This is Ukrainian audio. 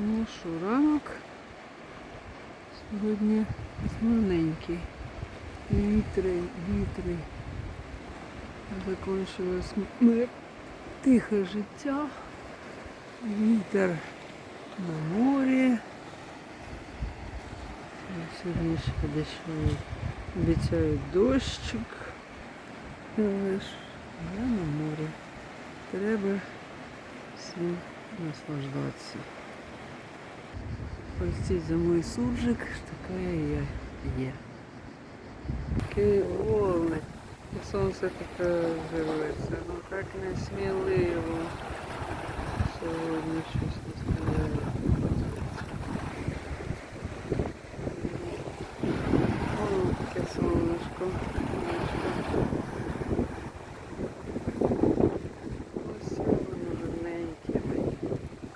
Ну що, ранок сьогодні хмарненький. Вітри, вітри. Закінчилось моє тихе життя. Вітер на морі. Сьогодні ще десь обіцяють дощик. Але я на морі. Треба всім наслаждатися. Простіть за мой суржик, така я є. Такі волни. Сонце таке живеться. Ну так несміливо. Сьогодні